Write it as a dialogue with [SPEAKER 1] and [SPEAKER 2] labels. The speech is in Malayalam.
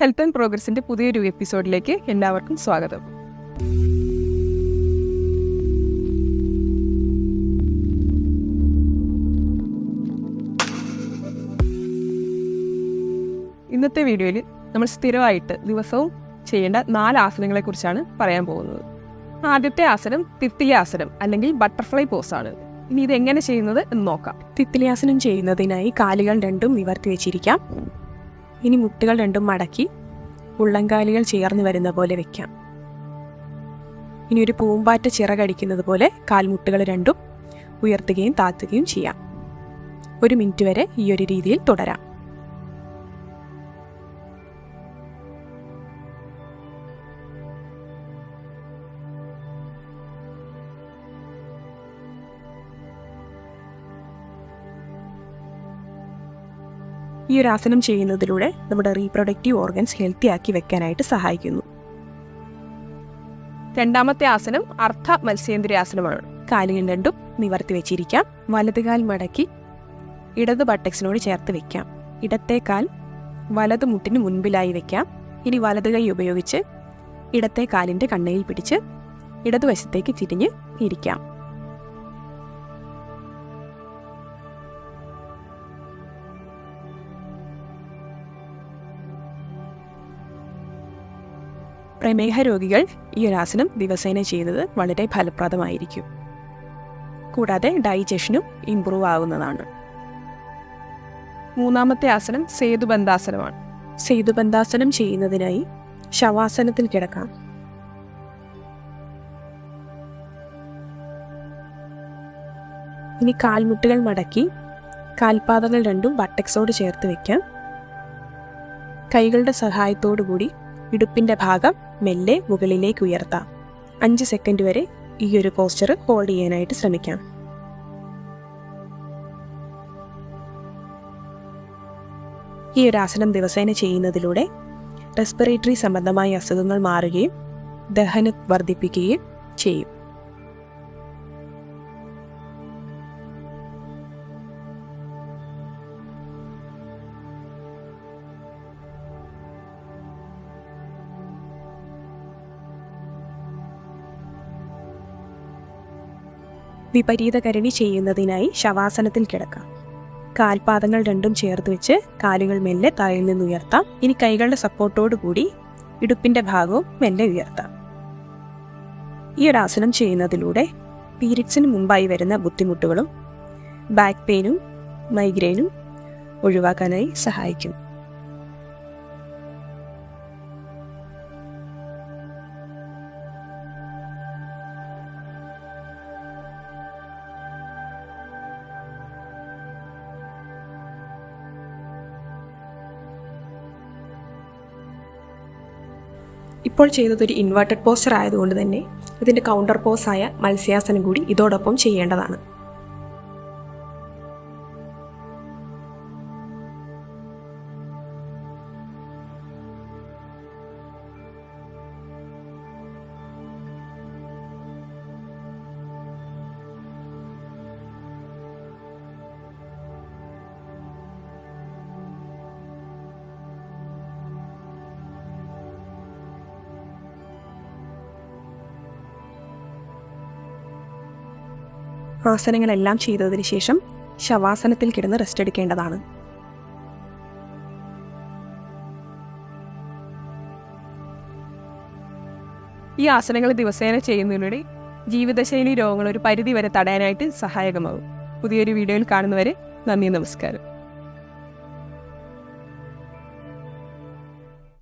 [SPEAKER 1] ഹെൽത്ത് ആൻഡ് പ്രോഗ്രസിന്റെ പുതിയൊരു എപ്പിസോഡിലേക്ക് എല്ലാവർക്കും സ്വാഗതം. ഇന്നത്തെ വീഡിയോയിൽ നമ്മൾ സ്ഥിരമായിട്ട് ദിവസവും ചെയ്യേണ്ട നാല് ആസനങ്ങളെ കുറിച്ചാണ് പറയാൻ പോകുന്നത്. ആദ്യത്തെ ആസനം തിത്തിലി ആസനം അല്ലെങ്കിൽ ബട്ടർഫ്ലൈ പോസ് ആണ്. ഇനി ഇത് എങ്ങനെ ചെയ്യുന്നത് എന്ന് നോക്കാം.
[SPEAKER 2] തിത്തിലിയാസനം ചെയ്യുന്നതിനായി കാലുകൾ രണ്ടും നിവർത്തി വെച്ചിരിക്കാം. ഇനി മുട്ടുകൾ രണ്ടും മടക്കി ഉള്ളങ്കാലികൾ ചേർന്ന് വരുന്ന പോലെ വെക്കാം. ഇനി ഒരു പൂമ്പാറ്റ ചിറകടിക്കുന്നത് പോലെ കാൽമുട്ടുകൾ രണ്ടും ഉയർത്തുകയും താത്തുകയും ചെയ്യാം. ഒരു മിനിറ്റ് വരെ ഈ ഒരു രീതിയിൽ തുടരാം. ഈ ഒരു ആസനം ചെയ്യുന്നതിലൂടെ നമ്മുടെ റീപ്രൊഡക്റ്റീവ് ഓർഗൻസ് ഹെൽത്തി ആക്കി വെക്കാനായിട്ട് സഹായിക്കുന്നു.
[SPEAKER 1] രണ്ടാമത്തെ ആസനം അർത്ഥ മത്സ്യേന്ദ്രിയാസനമാണ്
[SPEAKER 2] കാലുകൾ രണ്ടും നിവർത്തി വെച്ചിരിക്കാം. വലത് കാൽ മടക്കി ഇടത് ബട്ടക്സിനോട് ചേർത്ത് വെക്കാം. ഇടത്തെ കാൽ വലത് മുട്ടിന് മുൻപിലായി വെക്കാം. ഇനി വലത് കൈ ഉപയോഗിച്ച് ഇടത്തെ കാലിന്റെ കണ്ണയിൽ പിടിച്ച് ഇടതുവശത്തേക്ക് തിരിഞ്ഞ് ഇരിക്കാം. പ്രമേഹ രോഗികൾ ഈ ഒരു ആസനം ദിവസേന ചെയ്യുന്നത് വളരെ ഫലപ്രദമായിരിക്കും. കൂടാതെ ഡൈജഷനും ഇംപ്രൂവ് ആവുന്നതാണ്.
[SPEAKER 1] മൂന്നാമത്തെ ആസനം സേതുബന്ധാസനമാണ്.
[SPEAKER 2] സേതുബന്ധാസനം ചെയ്യുന്നതിനായി ശവാസനത്തിൽ കിടക്കാം. ഇനി കാൽമുട്ടുകൾ മടക്കി കാൽപാദങ്ങൾ രണ്ടും ബട്ടക്സോട് ചേർത്ത് വയ്ക്കാം കൈകളുടെ സഹായത്തോടു കൂടി ഇടുപ്പിന്റെ ഭാഗം മെല്ലെ മുകളിലേക്ക് ഉയർത്താം. അഞ്ച് സെക്കൻഡ് വരെ ഈ ഒരു പോസ്ചർ ഹോൾഡ് ചെയ്യാനായിട്ട് ശ്രമിക്കാം. ഈ ഒരു ആസനം ദിവസേന ചെയ്യുന്നതിലൂടെ റെസ്പിറേറ്ററി സംബന്ധമായ അസുഖങ്ങൾ മാറുകയും ദഹനം വർദ്ധിപ്പിക്കുകയും ചെയ്യും. വിപരീതകരണി ചെയ്യുന്നതിനായി ശവാസനത്തിൽ കിടക്കാം. കാൽപാദങ്ങൾ രണ്ടും ചേർത്ത് വെച്ച് കാലുകൾ മെല്ലെ തായിൽ നിന്ന് ഉയർത്താം. ഇനി കൈകളുടെ സപ്പോർട്ടോടു കൂടി ഇടുപ്പിന്റെ ഭാഗവും മെല്ലെ ഉയർത്താം. ഈ ഒരു ആസനം ചെയ്യുന്നതിലൂടെ പീരിയഡ്സിന് മുമ്പായി വരുന്ന ബുദ്ധിമുട്ടുകളും ബാക്ക് പെയിനും മൈഗ്രെയിനും ഒഴിവാക്കാനായി സഹായിക്കും. ഇപ്പോൾ ചെയ്തതൊരു ഇൻവേർട്ടഡ് പോസ്റ്റർ ആയതുകൊണ്ട് തന്നെ ഇതിന്റെ കൗണ്ടർ പോസായ മത്സ്യാസനം കൂടി ഇതോടൊപ്പം ചെയ്യേണ്ടതാണ്. ആസനങ്ങളെല്ലാം ചെയ്തതിന് ശേഷം ശവാസനത്തിൽ കിടന്ന് റെസ്റ്റ് എടുക്കേണ്ടതാണ്.
[SPEAKER 1] ഈ ആസനങ്ങൾ ദിവസേന ചെയ്യുന്നതിലൂടെ ജീവിതശൈലി രോഗങ്ങൾ ഒരു പരിധി വരെ തടയാനായിട്ട് സഹായകമാകും. പുതിയൊരു വീഡിയോയിൽ കാണുന്നവരെ നന്ദി നമസ്കാരം.